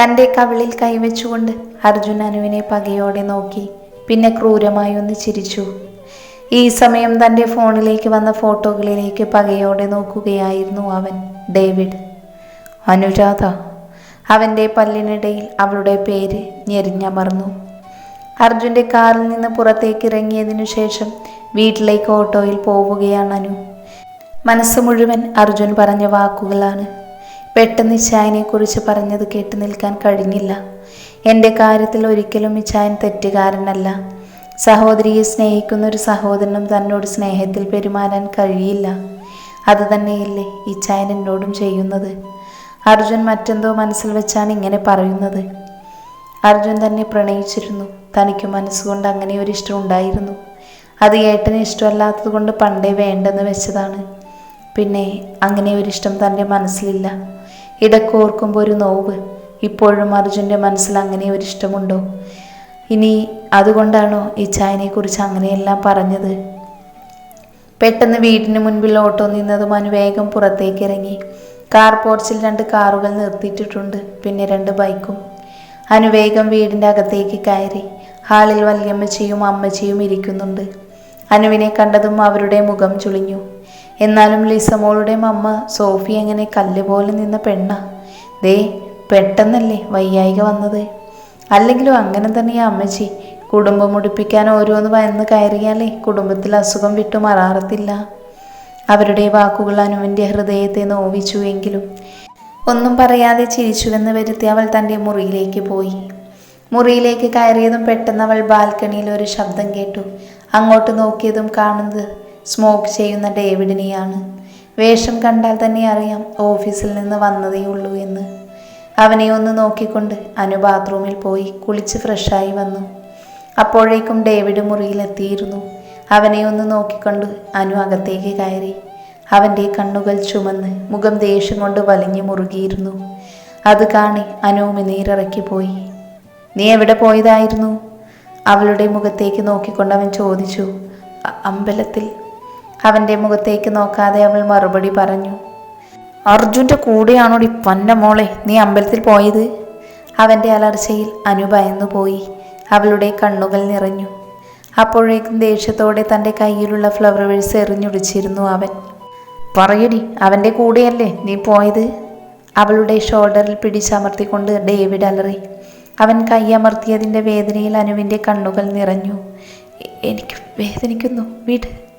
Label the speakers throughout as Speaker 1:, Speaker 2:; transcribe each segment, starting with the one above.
Speaker 1: തന്റെ കവിളിൽ കൈവച്ചുകൊണ്ട് അർജുൻ അനുവിനെ പകയോടെ നോക്കി പിന്നെ ക്രൂരമായി ഒന്ന് ചിരിച്ചു. ഈ സമയം തന്റെ ഫോണിലേക്ക് വന്ന ഫോട്ടോകളിലേക്ക് പകയോടെ നോക്കുകയായിരുന്നു അവൻ ഡേവിഡ്. അനുരാധ അവന്റെ പല്ലിനിടയിൽ അവളുടെ പേര് ഞെരിഞ്ഞമർന്നു. അർജുന്റെ കാറിൽ നിന്ന് പുറത്തേക്ക് ഇറങ്ങിയതിനു ശേഷം വീട്ടിലേക്ക് ഓട്ടോയിൽ പോവുകയാണ് അനു. മനസ്സ് മുഴുവൻ അർജുൻ പറഞ്ഞ വാക്കുകളാണ്. പെട്ടെന്ന് ഇച്ചായനെക്കുറിച്ച് പറഞ്ഞത് കേട്ട് നിൽക്കാൻ കഴിഞ്ഞില്ല. എന്റെ കാര്യത്തിൽ ഒരിക്കലും ഇച്ചായൻ തെറ്റുകാരനല്ല. സഹോദരിയെ സ്നേഹിക്കുന്ന ഒരു സഹോദരനും തന്നോട് സ്നേഹത്തിൽ പെരുമാറാൻ കഴിയില്ല. അതുതന്നെയല്ലേ ഇച്ചായൻ എന്നോടും ചെയ്യുന്നത്. അർജുൻ മറ്റെന്തോ മനസ്സിൽ വെച്ചാണ് ഇങ്ങനെ പറയുന്നത്. അർജുൻ തന്നെ പ്രണയിച്ചിരുന്നു. തനിക്ക് മനസ്സുകൊണ്ട് അങ്ങനെ ഒരു ഇഷ്ടം ഉണ്ടായിരുന്നു. അത് ഏട്ടന് ഇഷ്ടമല്ലാത്തത് കൊണ്ട് പണ്ടേ വേണ്ടെന്ന് വെച്ചതാണ്. പിന്നെ അങ്ങനെ ഒരു ഇഷ്ടം തന്റെ മനസ്സിലില്ല. ഇടയ്ക്ക് ഓർക്കുമ്പോൾ ഒരു നോവ്. ഇപ്പോഴും അർജുന്റെ മനസ്സിൽ അങ്ങനെ ഒരു ഇഷ്ടമുണ്ടോ ഇനി അതുകൊണ്ടാണോ ഈ ചായനെക്കുറിച്ച് അങ്ങനെയെല്ലാം പറഞ്ഞത്? പെട്ടെന്ന് വീടിന് മുൻപിൽ ഓട്ടോ നിന്നതും അനു വേഗം പുറത്തേക്ക് ഇറങ്ങി കാർ പോർച്ചിൽ രണ്ട് കാറുകൾ നിർത്തിയിട്ടിട്ടുണ്ട് പിന്നെ രണ്ട് ബൈക്കും. അനു വേഗം വീടിന്റെ അകത്തേക്ക് കയറി. ഹാളിൽ വല്യമ്മച്ചിയും അമ്മച്ചിയും ഇരിക്കുന്നുണ്ട്. അനുവിനെ കണ്ടതും അവരുടെ മുഖം ചുളിഞ്ഞു. എന്നാലും ലിസമോളുടെ അമ്മ സോഫി അങ്ങനെ കല്ല് പോലെ നിന്ന പെണ്ണ. ദേ പെട്ടെന്നല്ലേ വയ്യായിക വന്നത്. അല്ലെങ്കിലും അങ്ങനെ തന്നെ ഈ അമ്മച്ചി കുടുംബം മുടിപ്പിക്കാൻ ഓരോന്ന് വന്ന് കയറിയാലേ കുടുംബത്തിൽ അസുഖം വിട്ടു മാറാറത്തില്ല. അവരുടെ വാക്കുകൾ അനുവിന്റെ ഹൃദയത്തെ നോവിച്ചു എങ്കിലും ഒന്നും പറയാതെ ചിരിച്ചുവെന്ന് വരുത്തി അവൾ തന്റെ മുറിയിലേക്ക് പോയി. മുറിയിലേക്ക് കയറിയതും പെട്ടെന്ന് അവൾ ബാൽക്കണിയിൽ ഒരു ശബ്ദം കേട്ടു. അങ്ങോട്ട് നോക്കിയതും കാണുന്നത് സ്മോക്ക് ചെയ്യുന്ന ഡേവിഡിനെയാണ്. വേഷം കണ്ടാൽ തന്നെ അറിയാം ഓഫീസിൽ നിന്ന് വന്നതേ ഉള്ളൂ എന്ന്. അവനെ ഒന്ന് നോക്കിക്കൊണ്ട് അനു ബാത്റൂമിൽ പോയി കുളിച്ച് ഫ്രഷായി വന്നു. അപ്പോഴേക്കും ഡേവിഡ് മുറിയിലെത്തിയിരുന്നു. അവനെ ഒന്ന് നോക്കിക്കൊണ്ട് അനു അകത്തേക്ക് കയറി. അവന്റെ കണ്ണുകൾ ചുമന്ന് മുഖം ദേഷ്യം കൊണ്ട് വലിഞ്ഞു മുറുകിയിരുന്നു. അത് കാണി അനു നീരിറക്കി പോയി. നീ എവിടെ പോയതായിരുന്നു? അവളുടെ മുഖത്തേക്ക് നോക്കിക്കൊണ്ട് അവൻ ചോദിച്ചു. അമ്പലത്തിൽ അവന്റെ മുഖത്തേക്ക് നോക്കാതെ അവൾ മറുപടി പറഞ്ഞു അർജുന്റെ കൂടെയാണോടി പന്ന മോളെ നീ അമ്പലത്തിൽ പോയത്? അവന്റെ അലർച്ചയിൽ അനു പോയി അവളുടെ കണ്ണുകൾ നിറഞ്ഞു. അപ്പോഴേക്കും ദേഷ്യത്തോടെ തന്റെ കയ്യിലുള്ള ഫ്ലവർ വേഴ്സ് എറിഞ്ഞുടിച്ചിരുന്നു അവൻ. പറയടി അവന്റെ കൂടെയല്ലേ നീ പോയത്? അവളുടെ ഷോൾഡറിൽ പിടിച്ചമർത്തിക്കൊണ്ട് ഡേവിഡ് അലറി. അവൻ കൈയമർത്തിയതിന്റെ വേദനയിൽ അനുവിന്റെ കണ്ണുകൾ നിറഞ്ഞു. എനിക്ക് വേദനിക്കുന്നു. വീട്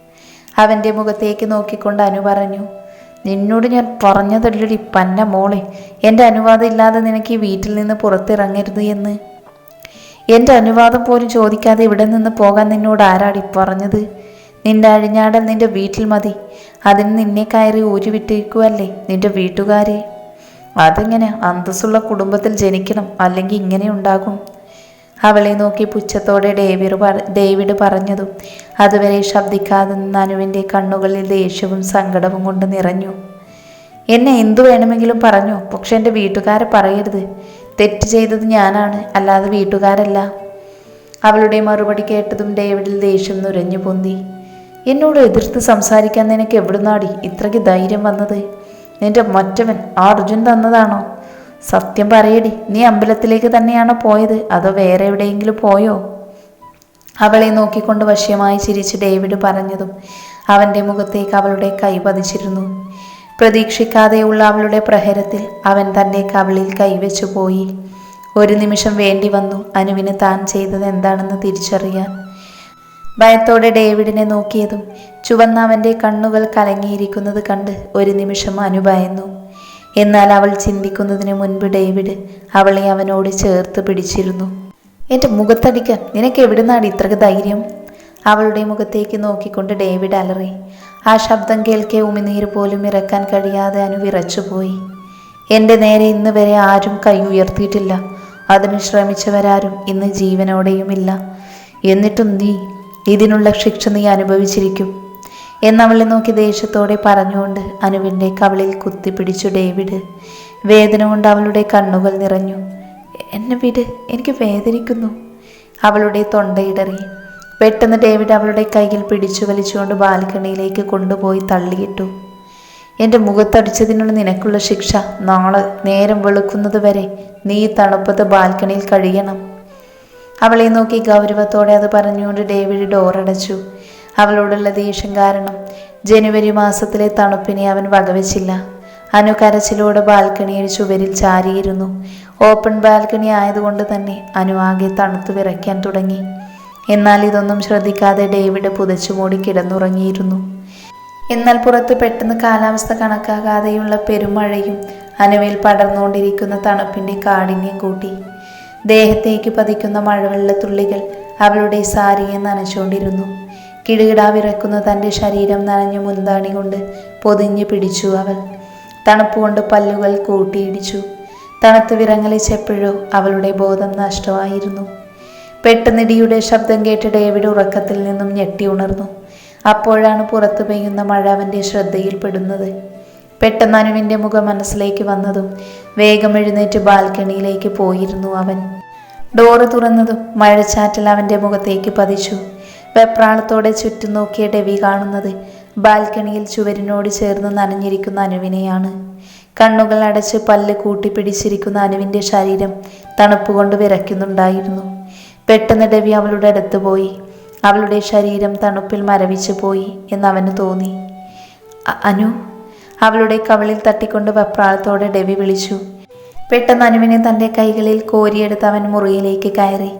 Speaker 1: അവന്റെ മുഖത്തേക്ക് നോക്കിക്കൊണ്ട് അനു പറഞ്ഞു നിന്നോട് ഞാൻ പറഞ്ഞതല്ലടി പന്ന മോളെ. എന്റെ അനുവാദം ഇല്ലാതെ നിനക്ക് ഈ വീട്ടിൽ നിന്ന് പുറത്തിറങ്ങരുത് എന്ന്. എന്റെ അനുവാദം പോലും ചോദിക്കാതെ ഇവിടെ നിന്ന് പോകാൻ നിന്നോട് ആരാടി പറഞ്ഞത്? നിന്റെ അഴിഞ്ഞാടൽ നിന്റെ വീട്ടിൽ മതി. അതിന് നിന്നെ കയറി ഊരി ഊരുവിട്ടിരിക്കുവല്ലേ നിന്റെ വീട്ടുകാരെ? അതെങ്ങനെ? അന്തസ്സുള്ള കുടുംബത്തിൽ ജനിക്കണം അല്ലെങ്കിൽ ഇങ്ങനെ ഉണ്ടാകും? അവളെ നോക്കി പുച്ഛത്തോടെ ഡേവിഡ് ഡേവിഡ് പറഞ്ഞതും അതുവരെ ശബ്ദിക്കാതെ നിന്ന കണ്ണുകളിൽ ദേഷ്യവും സങ്കടവും കൊണ്ട് നിറഞ്ഞു. എന്നെ എന്തു വേണമെങ്കിലും പറഞ്ഞു പക്ഷെ എന്റെ വീട്ടുകാരെ പറയരുത്. തെറ്റ് ചെയ്തത് ഞാനാണ് അല്ലാതെ വീട്ടുകാരല്ല. അവളുടെ മറുപടി കേട്ടതും ഡേവിഡിൽ ദേഷ്യം നുരഞ്ഞു പൊന്തി. എന്നോട് എതിർത്ത് സംസാരിക്കാൻ നിനക്ക് എവിടുന്നാടി ഇത്രയ്ക്ക് ധൈര്യം വന്നത്? നിന്റെ മറ്റവൻ ആ അർജുൻ തന്നതാണോ? സത്യം പറയടി നീ അമ്പലത്തിലേക്ക് തന്നെയാണോ പോയത്? അതോ വേറെ എവിടെയെങ്കിലും പോയോ? അവളെ നോക്കിക്കൊണ്ട് വശ്യമായി ചിരിച്ച് ഡേവിഡ് പറഞ്ഞതും അവന്റെ മുഖത്തേക്ക് അവളുടെ കൈ പതിച്ചിരുന്നു. പ്രതീക്ഷിക്കാതെയുള്ള അവളുടെ പ്രഹരത്തിൽ അവൻ തന്നെ കവിളിൽ കൈവച്ചു പോയി. ഒരു നിമിഷം വേണ്ടി വന്നു. അനുവിന് താൻ ചെയ്തത് എന്താണെന്ന് തിരിച്ചറിയാൻ. ഭയത്തോടെ ഡേവിഡിനെ നോക്കിയതും ചുവന്ന അവന്റെ കണ്ണുകൾ കലങ്ങിയിരിക്കുന്നത് കണ്ട് ഒരു നിമിഷം അനു ഭയന്നു. എന്നാൽ അവൾ ചിന്തിക്കുന്നതിന് മുൻപ് ഡേവിഡ് അവളെ അവനോട് ചേർത്ത് പിടിച്ചിരുന്നു. എന്റെ മുഖത്തടിക്കാൻ നിനക്ക് എവിടുന്നാണ് ഇത്രക്ക് ധൈര്യം? അവളുടെ മുഖത്തേക്ക് നോക്കിക്കൊണ്ട് ഡേവിഡ് അലറി. ആ ശബ്ദം കേൾക്കെ ഉമിനീര് പോലും ഇറക്കാൻ കഴിയാതെ അനു വിറച്ചുപോയി. എന്റെ നേരെ ഇന്ന് വരെ ആരും കൈ ഉയർത്തിയിട്ടില്ല. അതിന് ശ്രമിച്ചവരാരും ഇന്ന് ജീവനോടെയുമില്ല. എന്നിട്ടും നീ ഇതിനുള്ള ശിക്ഷ നീ അനുഭവിച്ചിരിക്കും. എന്നവളെ നോക്കി ദേഷ്യത്തോടെ പറഞ്ഞുകൊണ്ട് അനുവിന്റെ കവളിൽ കുത്തിപ്പിടിച്ചു ഡേവിഡ്. വേദന കൊണ്ട് അവളുടെ കണ്ണുകൾ നിറഞ്ഞു. എന്നെ വിട് എനിക്ക് വേദനിക്കുന്നു അവളുടെ തൊണ്ടയിടറി. പെട്ടെന്ന് ഡേവിഡ് അവളുടെ കയ്യിൽ പിടിച്ചു വലിച്ചുകൊണ്ട് ബാൽക്കണിയിലേക്ക് കൊണ്ടുപോയി തള്ളിയിട്ടു. എന്റെ മുഖത്തടിച്ചതിനുള്ള നിനക്കുള്ള ശിക്ഷ നാളെ നേരം വെളുക്കുന്നത് വരെ നീ തണുപ്പത്ത് ബാൽക്കണിയിൽ കഴിയണം അവളെ നോക്കി ഗൗരവത്തോടെ അത് പറഞ്ഞുകൊണ്ട് ഡേവിഡ് ഡോറടച്ചു. അവളോടുള്ള ദേഷ്യം കാരണം ജനുവരി മാസത്തിലെ തണുപ്പിനെ അവൻ വകവെച്ചില്ല. അനു കരച്ചിലോടെ ബാൽക്കണിയിൽ ചുവരിൽ ചാരിയിരുന്നു. ഓപ്പൺ ബാൽക്കണി ആയതുകൊണ്ട് തന്നെ അനു ആകെ തണുത്തു വിറയ്ക്കാൻ തുടങ്ങി. എന്നാൽ ഇതൊന്നും ശ്രദ്ധിക്കാതെ ഡേവിഡ് പുതച്ചു മൂടി കിടന്നുറങ്ങിയിരുന്നു. എന്നാൽ പുറത്ത് പെട്ടെന്ന് കാലാവസ്ഥ കണക്കാകാതെയുള്ള പെരുമഴയും അനുവിൽ പടർന്നുകൊണ്ടിരിക്കുന്ന തണുപ്പിന്റെ കാഠിന്യം കൂട്ടി. ദേഹത്തേക്ക് പതിക്കുന്ന മഴവെള്ളത്തുള്ളികൾ അവളുടെ സാരിയെ നനച്ചുകൊണ്ടിരുന്നു. കിടുകിടാ വിറക്കുന്ന തന്റെ ശരീരം നനഞ്ഞ മുന്താണി കൊണ്ട് പൊതിഞ്ഞു പിടിച്ചു അവൾ. തണുപ്പ് കൊണ്ട് പല്ലുകൾ കൂട്ടിയിടിച്ചു. തണുത്ത് വിറങ്ങലിച്ചെപ്പോഴോ അവളുടെ ബോധം നഷ്ടമായിരുന്നു. പെട്ടെന്നിടിയുടെ ശബ്ദം കേട്ട് ഡേവിഡ് ഉറക്കത്തിൽ നിന്നും ഞെട്ടി ഉണർന്നു. അപ്പോഴാണ് പുറത്തു പെയ്യുന്ന മഴ അവന്റെ ശ്രദ്ധയിൽപ്പെടുന്നത് പെട്ടെന്ന് അനുവിന്റെ മുഖം മനസ്സിലേക്ക് വന്നതും വേഗം എഴുന്നേറ്റ് ബാൽക്കണിയിലേക്ക് പോയിരുന്നു അവൻ. ഡോറ് തുറന്നതും മഴച്ചാറ്റൽ അവന്റെ മുഖത്തേക്ക് പതിച്ചു. വെപ്രാളത്തോടെ ചുറ്റും നോക്കിയ ഡെവി കാണുന്നത് ബാൽക്കണിയിൽ ചുവരിനോട് ചേർന്ന് നനഞ്ഞിരിക്കുന്ന അനുവിനെയാണ്. കണ്ണുകൾ അടച്ച് പല്ല് കൂട്ടിപ്പിടിച്ചിരിക്കുന്ന അനുവിന്റെ ശരീരം തണുപ്പുകൊണ്ട് വിറയ്ക്കുന്നുണ്ടായിരുന്നു. പെട്ടെന്ന് ഡെവി അവളുടെ അടുത്ത് പോയി. അവളുടെ ശരീരം തണുപ്പിൽ മരവിച്ചു പോയി എന്നവന് തോന്നി. അനു? അവളുടെ കവളിൽ തട്ടിക്കൊണ്ട് വെപ്രാളത്തോടെ ഡെവി വിളിച്ചു. പെട്ടെന്ന് അനുവിനെ തന്റെ കൈകളിൽ കോരിയെടുത്ത് അവൻ മുറിയിലേക്ക് കയറി.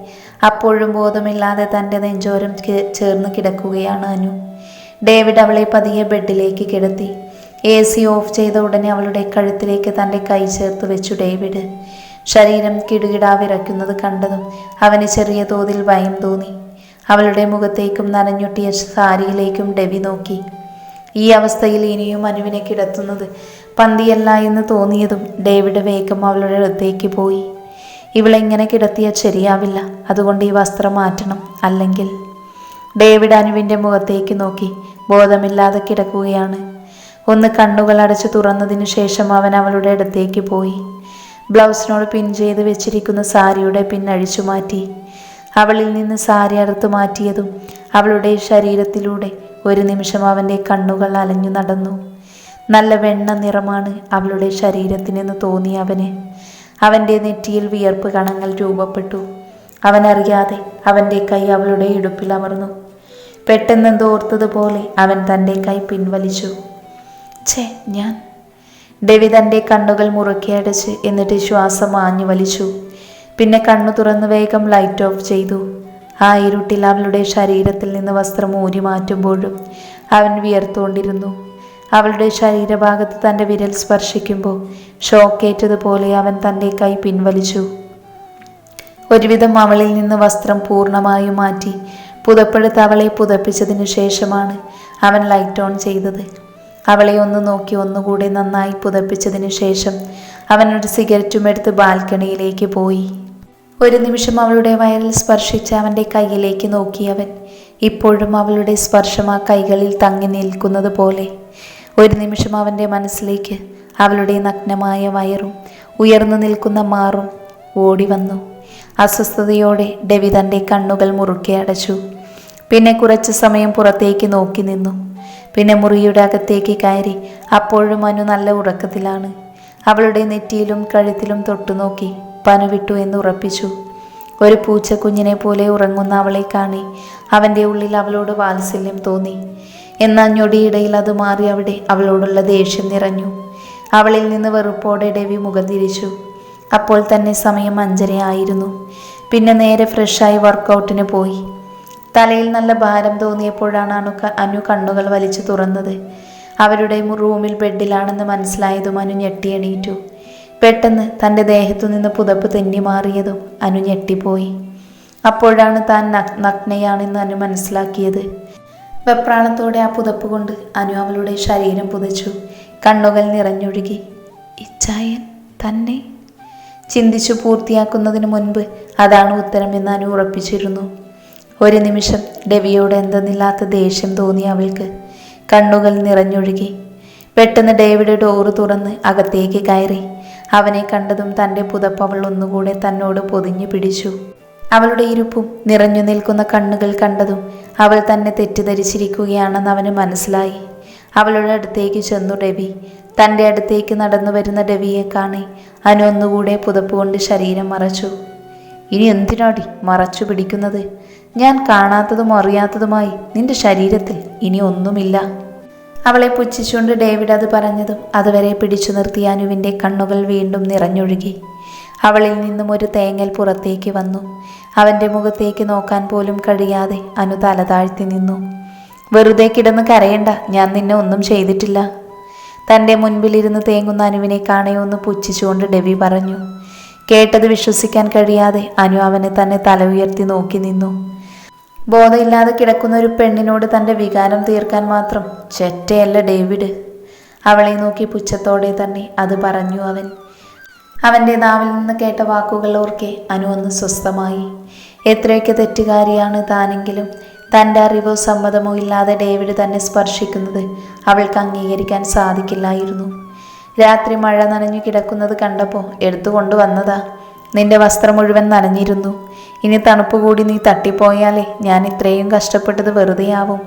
Speaker 1: അപ്പോഴും ബോധമില്ലാതെ തന്റെ നെഞ്ചോരം ചേർന്ന് കിടക്കുകയാണ് അനു. ഡേവിഡ് അവളെ പതിയെ ബെഡിലേക്ക് കിടത്തി. എ സി ഓഫ് ചെയ്ത ഉടനെ അവളുടെ കഴുത്തിലേക്ക് തന്റെ കൈ ചേർത്ത് വെച്ചു ഡേവിഡ്. ശരീരം കിടുകിടാ വിറയ്ക്കുന്നത് കണ്ടതും അവന് ചെറിയ തോതിൽ ഭയം തോന്നി. അവളുടെ മുഖത്തേക്കും നനഞ്ഞൊട്ടിയ സാരിയിലേക്കും ഡെവി നോക്കി. ഈ അവസ്ഥയിൽ ഇനിയും അനുവിനെ കിടത്തുന്നത് പന്തിയല്ല എന്ന് തോന്നിയതും ഡേവിഡ് വേഗം അവളുടെ അടുത്തേക്ക് പോയി. ഇവളെങ്ങനെ കിടത്തിയാൽ ശരിയാവില്ല. അതുകൊണ്ട് ഈ വസ്ത്രം മാറ്റണം. അല്ലെങ്കിൽ? ഡേവിഡ് അനുവിന്റെ മുഖത്തേക്ക് നോക്കി ബോധമില്ലാതെ കിടക്കുകയാണ്. ഒന്ന് കണ്ണുകൾ അടച്ചു തുറന്നതിനു ശേഷം അവൻ അവളുടെ അടുത്തേക്ക് പോയി. ബ്ലൗസിനോട് പിൻ ചെയ്ത് വെച്ചിരിക്കുന്ന സാരിയുടെ പിന്നഴിച്ചു മാറ്റി. അവളിൽ നിന്ന് സാരി അടുത്ത് മാറ്റിയതും അവളുടെ ശരീരത്തിലൂടെ ഒരു നിമിഷം അവന്റെ കണ്ണുകൾ അലഞ്ഞു നടന്നു. നല്ല വെണ്ണ നിറമാണ് അവളുടെ ശരീരത്തിനെന്ന് തോന്നി അവന്. അവന്റെ നെറ്റിയിൽ വിയർപ്പ് കണങ്ങൾ രൂപപ്പെട്ടു. അവനറിയാതെ അവന്റെ കൈ അവളുടെ ഇടുപ്പിൽ അമർന്നു. പെട്ടെന്നെന്തോ ഓർത്തതുപോലെ അവൻ തന്റെ കൈ പിൻവലിച്ചു. ഛേ ഞാൻ. ഡെവി തന്റെ കണ്ണുകൾ മുറുക്കി അടച്ച് എന്നിട്ട് ശ്വാസം ആഞ്ഞു വലിച്ചു. പിന്നെ കണ്ണു തുറന്ന് വേഗം ലൈറ്റ് ഓഫ് ചെയ്തു. ആ ഇരുട്ടിൽ അവളുടെ ശരീരത്തിൽ നിന്ന് വസ്ത്രം ഊരി മാറ്റുമ്പോഴും അവൻ വിയർത്തുകൊണ്ടിരുന്നു അവളുടെ ശരീരഭാഗത്ത് തന്റെ വിരൽ സ്പർശിക്കുമ്പോൾ ഷോക്കേറ്റതുപോലെ അവൻ തന്റെ കൈ പിൻവലിച്ചു. ഒരുവിധം അവളിൽ നിന്ന് വസ്ത്രം പൂർണമായും മാറ്റി പുതപ്പെടുത്ത് അവളെ പുതപ്പിച്ചതിനു ശേഷമാണ് അവൻ ലൈറ്റ് ഓൺ ചെയ്തത്. അവളെ ഒന്ന് നോക്കി ഒന്നുകൂടി നന്നായി പുതപ്പിച്ചതിനു ശേഷം അവൻ ഒരു സിഗരറ്റും എടുത്ത് ബാൽക്കണിയിലേക്ക് പോയി. ഒരു നിമിഷം അവളുടെ വയറിൽ സ്പർശിച്ച് അവന്റെ കൈയിലേക്ക് നോക്കിയവൻ ഇപ്പോഴും അവളുടെ സ്പർശം ആ കൈകളിൽ തങ്ങി നിൽക്കുന്നത് പോലെ ഒരു നിമിഷം അവന്റെ മനസ്സിലേക്ക് അവളുടെ നഗ്നമായ വയറും ഉയർന്നു നിൽക്കുന്ന മാറും ഓടി വന്നു. അസ്വസ്ഥതയോടെ ഡെവി തന്റെ കണ്ണുകൾ മുറുക്കെ അടച്ചു. പിന്നെ കുറച്ച് സമയം പുറത്തേക്ക് നോക്കി നിന്നു. പിന്നെ മുറിയുടെ അകത്തേക്ക് കയറി അപ്പോഴും അനു നല്ല ഉറക്കത്തിലാണ്. അവളുടെ നെറ്റിയിലും കഴുത്തിലും തൊട്ടുനോക്കി പനു വിട്ടു എന്ന് ഉറപ്പിച്ചു. ഒരു പൂച്ചക്കുഞ്ഞിനെ പോലെ ഉറങ്ങുന്ന അവളെ കാണി അവന്റെ ഉള്ളിൽ അവളോട് വാത്സല്യം തോന്നി. എന്നാൽ ഞൊടിയിടയിൽ അത് മാറി അവിടെ അവളോടുള്ള ദേഷ്യം നിറഞ്ഞു. അവളിൽ നിന്ന് വെറുപ്പോടെ ഡെവി മുഖം തിരിച്ചു അപ്പോൾ തന്നെ സമയം അഞ്ചരയായിരുന്നു പിന്നെ നേരെ ഫ്രഷായി വർക്കൗട്ടിന് പോയി. തലയിൽ നല്ല ഭാരം തോന്നിയപ്പോഴാണ് അനു അനു കണ്ണുകൾ വലിച്ചു തുറന്നത്. അവരുടെ റൂമിൽ ബെഡിലാണെന്ന് മനസ്സിലായതും അനു ഞെട്ടി എണീറ്റു. പെട്ടെന്ന് തന്റെ ദേഹത്തു നിന്ന് പുതപ്പ് തെന്നി മാറിയതും അനു ഞെട്ടിപ്പോയി. അപ്പോഴാണ് താൻ നഗ്നയാണെന്ന് അനു മനസ്സിലാക്കിയത്. വെപ്രാളത്തോടെ ആ പുതപ്പ് കൊണ്ട് അനു അവളുടെ ശരീരം പുതച്ചു. കണ്ണുകൾ നിറഞ്ഞൊഴുകി. ഇച്ചായൻ തന്നെ? ചിന്തിച്ചു പൂർത്തിയാക്കുന്നതിന് മുൻപ് അതാണ് ഉത്തരമെന്ന് അനു ഉറപ്പിച്ചിരുന്നു. ഒരു നിമിഷം ഡെവിയോട് എന്തെന്നില്ലാത്ത ദേഷ്യം തോന്നി അവൾക്ക്. കണ്ണുകൾ നിറഞ്ഞൊഴുകി. പെട്ടെന്ന് ഡേവിഡ് ഡോറ് തുറന്ന് അകത്തേക്ക് കയറി. അവനെ കണ്ടതും തന്റെ പുതപ്പ് അവൾ ഒന്നുകൂടെ തന്നോട് പൊതിഞ്ഞു പിടിച്ചു. അവളുടെ ഇരുപ്പും നിറഞ്ഞു നിൽക്കുന്ന കണ്ണുകൾ കണ്ടതും അവൾ തന്നെ തെറ്റിദ്ധരിച്ചിരിക്കുകയാണെന്ന് അവന് മനസ്സിലായി. അവളുടെ അടുത്തേക്ക് ചെന്നു രവി. തന്റെ അടുത്തേക്ക് നടന്നു വരുന്ന രവിയെ കാണി അനു ഒന്നുകൂടെ പുതപ്പ് ശരീരം മറച്ചു. ഇനി എന്തിനാടി മറച്ചു പിടിക്കുന്നത്? ഞാൻ കാണാത്തതും അറിയാത്തതുമായി നിന്റെ ശരീരത്തിൽ ഇനി ഒന്നുമില്ല. അവളെ പുച്ഛിച്ചുകൊണ്ട് ഡേവിഡ് അത് പറഞ്ഞതും അതുവരെ പിടിച്ചു നിർത്തിയ അനുവിന്റെ കണ്ണുകൾ വീണ്ടും നിറഞ്ഞൊഴുകി. അവളിൽ നിന്നും ഒരു തേങ്ങൽ പുറത്തേക്ക് വന്നു. അവന്റെ മുഖത്തേക്ക് നോക്കാൻ പോലും കഴിയാതെ അനു തല താഴ്ത്തി നിന്നു. വെറുതെ കിടന്ന് കരയണ്ട. ഞാൻ നിന്നെ ഒന്നും ചെയ്തിട്ടില്ല. തന്റെ മുൻപിലിരുന്ന് തേങ്ങുന്ന അനുവിനെ കാണയൊന്ന് പുച്ഛിച്ചുകൊണ്ട് ഡെവി പറഞ്ഞു. കേട്ടത് വിശ്വസിക്കാൻ കഴിയാതെ അനു അവനെ തന്നെ തല ഉയർത്തി നോക്കി നിന്നു. ബോധമില്ലാതെ കിടക്കുന്ന ഒരു പെണ്ണിനോട് തന്റെ വികാരം തീർക്കാൻ മാത്രം ചെറ്റയല്ല ഡേവിഡ്. അവളെ നോക്കി പുച്ഛത്തോടെ തന്നെ അത് പറഞ്ഞു അവൻ. അവന്റെ നാവിൽ നിന്ന് കേട്ട വാക്കുകൾ ഓർക്കെ അനു ഒന്ന് സ്വസ്ഥമായി. എത്രയൊക്കെ തെറ്റുകാരിയാണ് താനെങ്കിലും തന്റെ അറിവോ സമ്മതമോ ഇല്ലാതെ ഡേവിഡ് തന്നെ സ്പർശിക്കുന്നത് അവൾക്ക് അംഗീകരിക്കാൻ സാധിക്കില്ലായിരുന്നു. രാത്രി മഴ നനഞ്ഞു കിടക്കുന്നത് കണ്ടപ്പോൾ എടുത്തുകൊണ്ട് വന്നതാ നിന്റെ വസ്ത്രം മുഴുവൻ നനഞ്ഞിരുന്നു. ഇനി തണുപ്പ് കൂടി നീ തട്ടിപ്പോയാലേ ഞാൻ ഇത്രയും കഷ്ടപ്പെട്ടത് വെറുതെയാവും.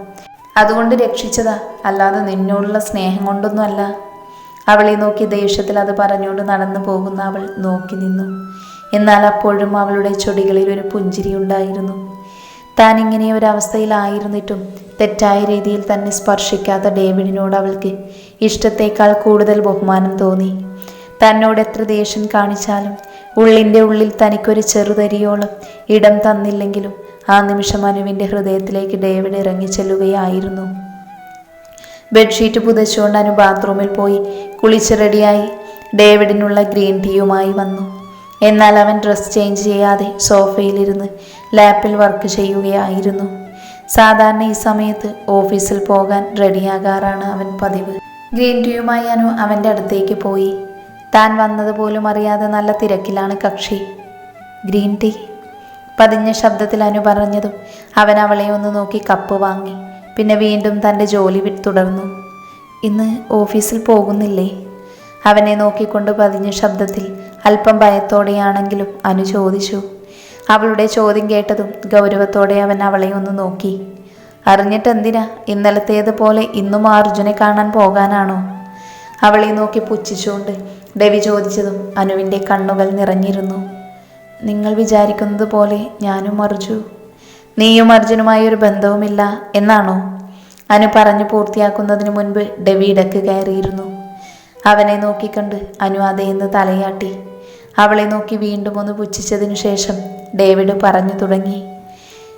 Speaker 1: അതുകൊണ്ട് രക്ഷിച്ചതാ അല്ലാതെ നിന്നോടുള്ള സ്നേഹം കൊണ്ടൊന്നുമല്ല. അവളെ നോക്കി ദേഷ്യത്തിൽ അത് പറഞ്ഞുകൊണ്ട് നടന്നു പോകുന്ന അവൾ നോക്കി നിന്നു. എന്നാൽ അപ്പോഴും അവളുടെ ചൊടികളിൽ ഒരു പുഞ്ചിരി ഉണ്ടായിരുന്നു. താൻ ഇങ്ങനെ ഒരവസ്ഥയിലായിരുന്നിട്ടും തെറ്റായ രീതിയിൽ തന്നെ സ്പർശിക്കാത്ത ഡേവിഡിനോട് അവൾക്ക് ഇഷ്ടത്തേക്കാൾ കൂടുതൽ ബഹുമാനം തോന്നി. തന്നോട് എത്ര ദേഷ്യം കാണിച്ചാലും ഉള്ളിന്റെ ഉള്ളിൽ തനിക്കൊരു ചെറുതരിയോളം ഇടം തന്നില്ലെങ്കിലും ആ നിമിഷം അനുവിന്റെ ഹൃദയത്തിലേക്ക് ഡേവിഡ് ഇറങ്ങി ചെല്ലുകയായിരുന്നു ബെഡ്ഷീറ്റ് പുതച്ചുകൊണ്ട് അനു ബാത്റൂമിൽ പോയി കുളിച്ച് റെഡിയായി ഡേവിഡിനുള്ള ഗ്രീൻ ടീയുമായി വന്നു. എന്നാൽ അവൻ ഡ്രസ് ചേഞ്ച് ചെയ്യാതെ സോഫയിലിരുന്ന് ലാപ്പിൽ വർക്ക് ചെയ്യുകയായിരുന്നു. സാധാരണ ഈ സമയത്ത് ഓഫീസിൽ പോകാൻ റെഡിയാകാറാണ് അവൻ പതിവ്. ഗ്രീൻ ടീയുമായി അനു അവന്റെ അടുത്തേക്ക് പോയി. താൻ വന്നത് പോലും അറിയാതെ നല്ല തിരക്കിലാണ് കക്ഷി. Green tea? പതിഞ്ഞ ശബ്ദത്തിൽ അനു പറഞ്ഞതും അവൻ അവളെ ഒന്ന് നോക്കി കപ്പ് വാങ്ങി. പിന്നെ വീണ്ടും തന്റെ ജോലി തുടർന്നു. ഇന്ന് ഓഫീസിൽ പോകുന്നില്ലേ? അവനെ നോക്കിക്കൊണ്ട് പതിഞ്ഞ ശബ്ദത്തിൽ അല്പം ഭയത്തോടെയാണെങ്കിലും അനു ചോദിച്ചു. അവളുടെ ചോദ്യം കേട്ടതും ഗൗരവത്തോടെ അവൻ അവളെ ഒന്ന് നോക്കി. അറിഞ്ഞിട്ടെന്തിനാ ഇന്നലത്തേതുപോലെ ഇന്നും അർജുനെ കാണാൻ പോകാനാണോ? അവളെ നോക്കി പുച്ഛിച്ചുകൊണ്ട് രവി ചോദിച്ചതും അനുവിന്റെ കണ്ണുകൾ നിറഞ്ഞിരുന്നു. നിങ്ങൾ വിചാരിക്കുന്നത് പോലെ ഞാനും അർജു. നീയും അർജുനുമായി ഒരു ബന്ധവുമില്ല എന്നാണോ? അനു പറഞ്ഞു പൂർത്തിയാക്കുന്നതിന് മുൻപ് ഡെവി ഇടയ്ക്ക് കയറിയിരുന്നു. അവനെ നോക്കിക്കണ്ട് അനു അതേന്ന് തലയാട്ടി. അവളെ നോക്കി വീണ്ടും ഒന്ന് പുച്ഛിച്ചതിനു ശേഷം ഡേവിഡ് പറഞ്ഞു തുടങ്ങി.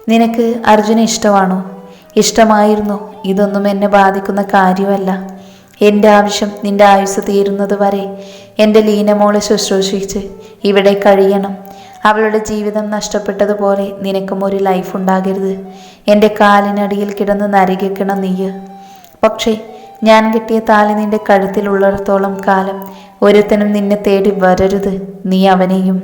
Speaker 1: നിനക്ക് അർജുന ഇഷ്ടമാണോ? ഇഷ്ടമായിരുന്നു. ഇതൊന്നും എന്നെ ബാധിക്കുന്ന കാര്യമല്ല. എന്റെ ആവശ്യം നിന്റെ ആയുസ് തീരുന്നത് വരെ എന്റെ ലീനമോളെ ശുശ്രൂഷിച്ച് ഇവിടെ കഴിയണം. അവളുടെ ജീവിതം നഷ്ടപ്പെട്ടതുപോലെ നിനക്കും ഒരു ലൈഫ് ഉണ്ടാകരുത്. എന്റെ കാലിനടിയിൽ കിടന്ന് നരകിക്കണം നീയ്. പക്ഷേ ഞാൻ കിട്ടിയ താലി നിന്റെ കഴുത്തിലുള്ളിടത്തോളം കാലം ഒരുത്തനും നിന്നെ തേടി വരരുത് നീ അവനെയും.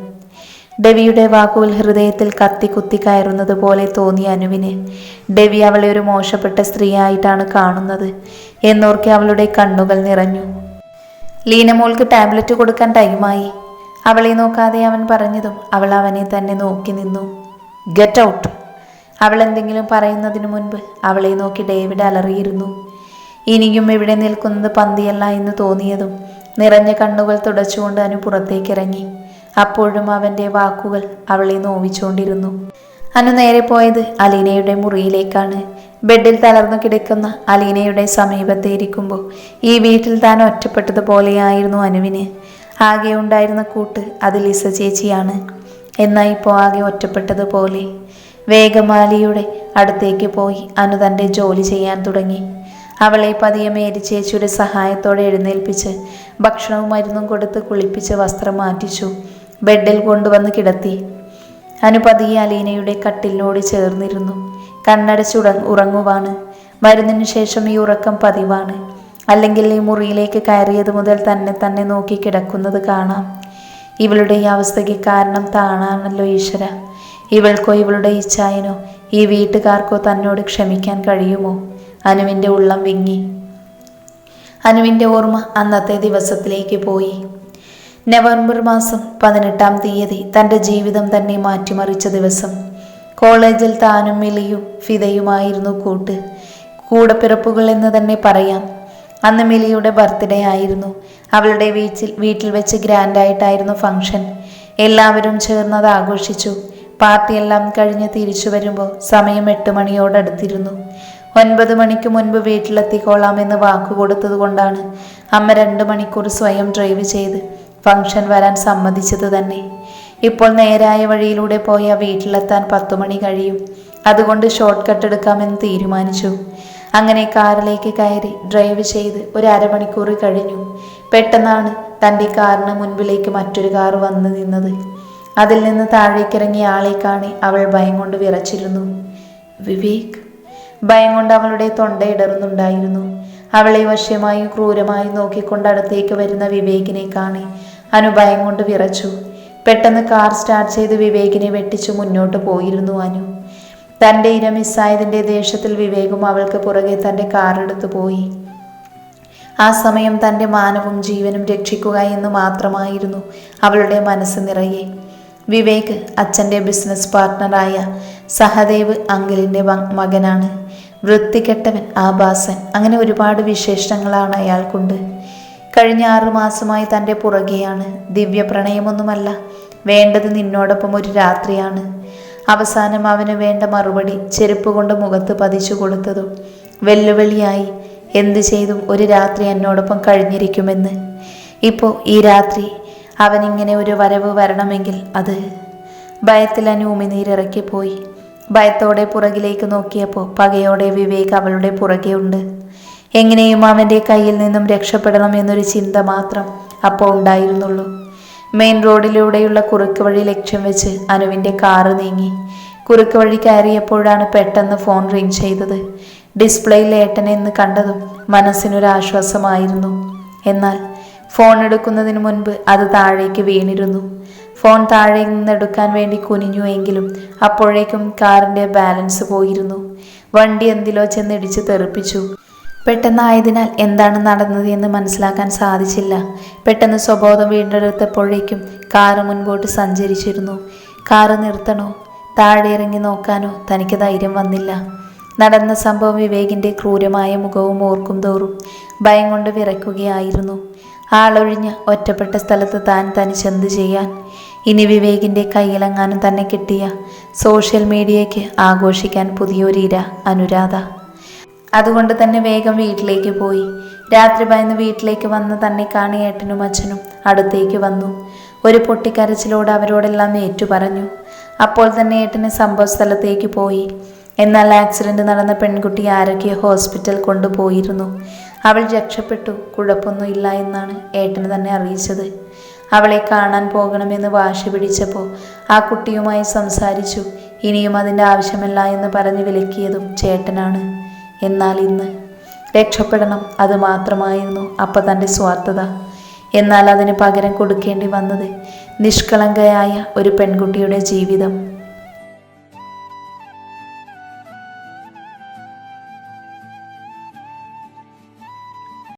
Speaker 1: ഡെവിയുടെ വാക്കുകൾ ഹൃദയത്തിൽ കത്തി കുത്തി കയറുന്നത് പോലെ തോന്നിയ അനുവിന്. ഡെവി അവളെ ഒരു മോശപ്പെട്ട സ്ത്രീയായിട്ടാണ് കാണുന്നത് എന്നോർക്കെ അവളുടെ കണ്ണുകൾ നിറഞ്ഞു. ലീനമോൾക്ക് ടാബ്ലറ്റ് കൊടുക്കാൻ ടൈമായി അവളെ നോക്കാതെ അവൻ പറഞ്ഞതും അവൾ അവനെ തന്നെ നോക്കി നിന്നു. ഗെറ്റ് ഔട്ട് അവൾ എന്തെങ്കിലും പറയുന്നതിനു മുൻപ് അവളെ നോക്കി ഡേവിഡ് അലറിയിരുന്നു. ഇനിയും ഇവിടെ നിൽക്കുന്നത് പന്തിയല്ല എന്ന് തോന്നിയതും നിറഞ്ഞ കണ്ണുകൾ തുടച്ചുകൊണ്ട് അനു പുറത്തേക്കിറങ്ങി. അപ്പോഴും അവന്റെ വാക്കുകൾ അവളെ നോവിച്ചുകൊണ്ടിരുന്നു. അനു നേരെ പോയത് അലീനയുടെ മുറിയിലേക്കാണ്. ബെഡിൽ തളർന്നു കിടക്കുന്ന അലീനയുടെ സമീപത്തെ ഇരിക്കുമ്പോൾ ഈ വീട്ടിൽ താൻ ഒറ്റപ്പെട്ടതുപോലെയായിരുന്നു അനുവിന്. ആകെ ഉണ്ടായിരുന്ന കൂട്ട് അത് ലിസ ചേച്ചിയാണ്. എന്നാൽ ഇപ്പോൾ ആകെ ഒറ്റപ്പെട്ടതുപോലെ വേഗമാലിയുടെ അടുത്തേക്ക് പോയി അനു തന്റെ ജോലി ചെയ്യാൻ തുടങ്ങി. അവളെ പതിയെ മേരി ചേച്ചിയുടെ സഹായത്തോടെ എഴുന്നേൽപ്പിച്ച് ഭക്ഷണവും മരുന്നും കൊടുത്ത് കുളിപ്പിച്ച് വസ്ത്രം മാറ്റിച്ചു. ബെഡിൽ കൊണ്ടുവന്ന് കിടത്തി. അനു പതിയെ അലീനയുടെ കട്ടിലിനോട് ചേർന്നിരുന്നു. കണ്ണടച്ചുട ഉറങ്ങുവാണ്. മരുന്നിനു ശേഷം ഈ ഉറക്കം പതിവാണ്. അല്ലെങ്കിൽ ഈ മുറിയിലേക്ക് കയറിയത് മുതൽ തന്നെ തന്നെ നോക്കി കിടക്കുന്നത് കാണാം. ഇവളുടെ ഈ അവസ്ഥയ്ക്ക് കാരണം താണാണല്ലോ ഈശ്വര. ഇവൾക്കോ ഇവളുടെ ഇച്ഛായനോ ഈ വീട്ടുകാർക്കോ തന്നോട് ക്ഷമിക്കാൻ കഴിയുമോ? അനുവിന്റെ ഉള്ളം വിങ്ങി. അനുവിന്റെ ഓർമ്മ അന്നത്തെ ദിവസത്തിലേക്ക് പോയി. നവംബർ മാസം പതിനെട്ടാം തീയതി തന്റെ ജീവിതം തന്നെ മാറ്റിമറിച്ച ദിവസം. കോളേജിൽ താനും മിലിയും ഫിതയുമായിരുന്നു കൂട്ട്. കൂടപ്പിറപ്പുകൾ എന്ന് തന്നെ പറയാം. അന്ന് മിലിയുടെ ബർത്ത്ഡേ ആയിരുന്നു. അവളുടെ വീട്ടിൽ വീട്ടിൽ വെച്ച് ഗ്രാൻഡായിട്ടായിരുന്നു ഫംഗ്ഷൻ എല്ലാവരും ചേർന്നത് ആഘോഷിച്ചു. പാർട്ടിയെല്ലാം കഴിഞ്ഞ് തിരിച്ചു വരുമ്പോൾ സമയം എട്ട് മണിയോടടുത്തിരുന്നു. ഒൻപത് മണിക്ക് മുൻപ് വീട്ടിലെത്തിക്കോളാമെന്ന് വാക്കുകൊടുത്തത് കൊണ്ടാണ് അമ്മ രണ്ട് മണിക്കൂർ സ്വയം ഡ്രൈവ് ചെയ്ത് ഫംഗ്ഷൻ വരാൻ സമ്മതിച്ചത് തന്നെ. ഇപ്പോൾ നേരായ വഴിയിലൂടെ പോയ വീട്ടിലെത്താൻ പത്തു മണി കഴിയും. അതുകൊണ്ട് ഷോർട്ട് കട്ട് എടുക്കാമെന്ന് തീരുമാനിച്ചു. അങ്ങനെ കാറിലേക്ക് കയറി ഡ്രൈവ് ചെയ്ത് ഒരു അരമണിക്കൂർ കഴിഞ്ഞു. പെട്ടെന്നാണ് തന്റെ കാറിന് മുൻപിലേക്ക് മറ്റൊരു കാർ വന്നു നിന്നത്. അതിൽ നിന്ന് താഴേക്കിറങ്ങിയ ആളെ കാണി അവൾ ഭയം കൊണ്ട് വിറച്ചിരുന്നു. വിവേക് ഭയം കൊണ്ട് അവളുടെ തൊണ്ട ഇടറുന്നുണ്ടായിരുന്നു. അവളെ വശ്യമായും ക്രൂരമായും നോക്കിക്കൊണ്ട് അടുത്തേക്ക് വരുന്ന വിവേകിനെ കാണി അനു ഭയം കൊണ്ട് വിറച്ചു. പെട്ടെന്ന് കാർ സ്റ്റാർട്ട് ചെയ്ത് വിവേകിനെ വെട്ടിച്ചു മുന്നോട്ട് പോയിരുന്നു അനു. തന്റെ ഇര മിസ്സായതിന്റെ ദേഷ്യത്തിൽ വിവേകും അവൾക്ക് പുറകെ തന്റെ കാറെടുത്തു പോയി. ആ സമയം തന്റെ മാനവും ജീവനും രക്ഷിക്കുക എന്ന് മാത്രമായിരുന്നു അവളുടെ മനസ്സ് നിറയെ. വിവേക് അച്ഛന്റെ ബിസിനസ് പാർട്ട്ണറായ സഹദേവ് അങ്കിളിന്റെ മകനാണ്. വൃത്തികെട്ടവൻ ആഭാസൻ അങ്ങനെ ഒരുപാട് വിശേഷങ്ങളാണ് അയാൾക്കുണ്ട്. കഴിഞ്ഞ ആറു മാസമായി തന്റെ പുറകെയാണ്. ദിവ്യ പ്രണയമൊന്നുമല്ല വേണ്ടത് നിന്നോടൊപ്പം ഒരു രാത്രിയാണ്. അവസാനം അവന് വേണ്ട മറുപടി ചെരുപ്പ് കൊണ്ട് മുഖത്ത് പതിച്ചു കൊടുത്തതും വെല്ലുവിളിയായി എന്തു ചെയ്തും ഒരു രാത്രി എന്നോടൊപ്പം കഴിഞ്ഞിരിക്കുമെന്ന്. ഇപ്പോൾ ഈ രാത്രി അവനിങ്ങനെ ഒരു വരവ് വരണമെങ്കിൽ അത്. ഭയത്തിൽ അനു ഉമിനീരിറക്കിപ്പോയി ഭയത്തോടെ പുറകിലേക്ക് നോക്കിയപ്പോൾ പകയോടെ വിവേക് അവളുടെ പുറകെ ഉണ്ട്. എങ്ങനെയും അവന്റെ കയ്യിൽ നിന്നും രക്ഷപ്പെടണം എന്നൊരു ചിന്ത മാത്രം അപ്പോൾ ഉണ്ടായിരുന്നുള്ളൂ. മെയിൻ റോഡിലൂടെയുള്ള കുറുക്ക് വഴി ലക്ഷ്യം വെച്ച് അനുവിന്റെ കാറ് നീങ്ങി. കുറുക്ക് വഴി കയറിയപ്പോഴാണ് പെട്ടെന്ന് ഫോൺ റിങ് ചെയ്തത്. ഡിസ്പ്ലേയിൽ ഏട്ടനെന്ന് കണ്ടതും മനസ്സിനൊരാശ്വാസമായിരുന്നു. എന്നാൽ ഫോൺ എടുക്കുന്നതിന് മുൻപ് അത് താഴേക്ക് വീണിരുന്നു. ഫോൺ താഴെ നിന്നെടുക്കാൻ വേണ്ടി കുനിഞ്ഞു എങ്കിലും അപ്പോഴേക്കും കാറിന്റെ ബാലൻസ് പോയിരുന്നു. വണ്ടി എന്തിലോ ചെന്നിടിച്ച് തെറിപ്പിച്ചു. പെട്ടെന്നായതിനാൽ എന്താണ് നടന്നത് എന്ന് മനസ്സിലാക്കാൻ സാധിച്ചില്ല. പെട്ടെന്ന് സ്വബോധം വീണ്ടെടുത്തപ്പോഴേക്കും കാറ് മുൻപോട്ട് സഞ്ചരിച്ചിരുന്നു. കാറ് നിർത്തണോ? താഴെ ഇറങ്ങി നോക്കാനോ തനിക്ക് ധൈര്യം വന്നില്ല. നടന്ന സംഭവം വിവേകിന്റെ ക്രൂരമായ മുഖവും ഓർക്കും തോറും ഭയം കൊണ്ട് വിറയ്ക്കുകയായിരുന്നു. ആളൊഴിഞ്ഞ ഒറ്റപ്പെട്ട സ്ഥലത്ത് താൻ തനിച്ചെന്ത് ചെയ്യാൻ? ഇനി വിവേകിന്റെ കയ്യിലെങ്ങാനും തന്നെ കിട്ടിയ സോഷ്യൽ മീഡിയയ്ക്ക് ആഘോഷിക്കാൻ പുതിയൊരിര അനുരാധ. അതുകൊണ്ട് തന്നെ വേഗം വീട്ടിലേക്ക് പോയി. രാത്രി ഭയന്ന് വീട്ടിലേക്ക് വന്ന് തന്നെ കാണി ഏട്ടനും അച്ഛനും അടുത്തേക്ക് വന്നു. ഒരു പൊട്ടിക്കരച്ചിലോട് അവരോടെല്ലാം ഏറ്റു പറഞ്ഞു. അപ്പോൾ തന്നെ ഏട്ടന് സംഭവ സ്ഥലത്തേക്ക് പോയി. എന്നാൽ ആക്സിഡന്റ് നടന്ന പെൺകുട്ടി ആരോഗ്യ ഹോസ്പിറ്റൽ കൊണ്ടുപോയിരുന്നു. അവൾ രക്ഷപ്പെട്ടു. കുഴപ്പമൊന്നുമില്ല എന്നാണ് ഏട്ടന് തന്നെ അറിയിച്ചത്. അവളെ കാണാൻ പോകണമെന്ന് വാശി പിടിച്ചപ്പോൾ ആ കുട്ടിയുമായി സംസാരിച്ചു. ഇനിയും അതിന്റെ ആവശ്യമില്ല എന്ന് പറഞ്ഞ് വിലക്കിയതും ചേട്ടനാണ്. എന്നാൽ ഇന്ന് രക്ഷപ്പെടണം അത് മാത്രമായിരുന്നു അപ്പ തന്റെ സ്വാർത്ഥത. എന്നാൽ അതിന് പകരം കൊടുക്കേണ്ടി വന്നത് നിഷ്കളങ്കയായ ഒരു പെൺകുട്ടിയുടെ ജീവിതം.